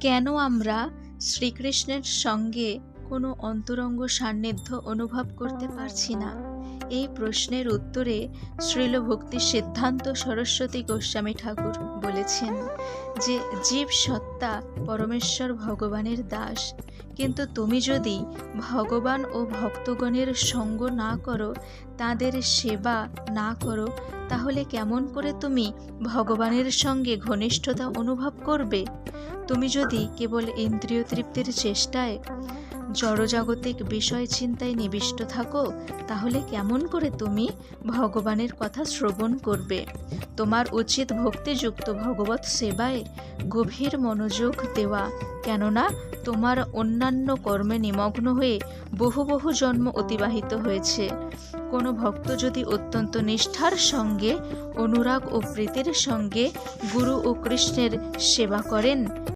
কেন আমরা শ্রীকৃষ্ণের সঙ্গে কোনো অন্তরঙ্গ সান্নিধ্য অনুভব করতে পারছি না? এই প্রশ্নের উত্তরে শ্রীল ভক্তি সিদ্ধান্ত সরস্বতী গোস্বামী ঠাকুর বলেছেন যে জীব সত্তা পরমেশ্বর ভগবানের দাস। কিন্তু তুমি যদি ভগবান ও ভক্তগণের সঙ্গ না করো, তাদের সেবা না করো, তাহলে কেমন করে তুমি ভগবানের সঙ্গে ঘনিষ্ঠতা অনুভব করবে? তুমি যদি কেবল ইন্দ্রিয় তৃপ্তির চেষ্টায় জড়জাগতিক বিষয় চিন্তায় নিবিষ্ট থাকো, তাহলে কেমন করে তুমি ভগবানের কথা শ্রবণ করবে? তোমার উচিত ভক্তিযুক্ত ভগবত সেবায় গভীর মনোযোগ দেওয়া। কেননা তোমার অন্যান্য কর্মে নিমগ্ন হয়ে বহু বহু জন্ম অতিবাহিত হয়েছে। কোনো ভক্ত যদি অত্যন্ত নিষ্ঠার সঙ্গে, অনুরাগ ও প্রীতির সঙ্গে গুরু ও কৃষ্ণের সেবা করেন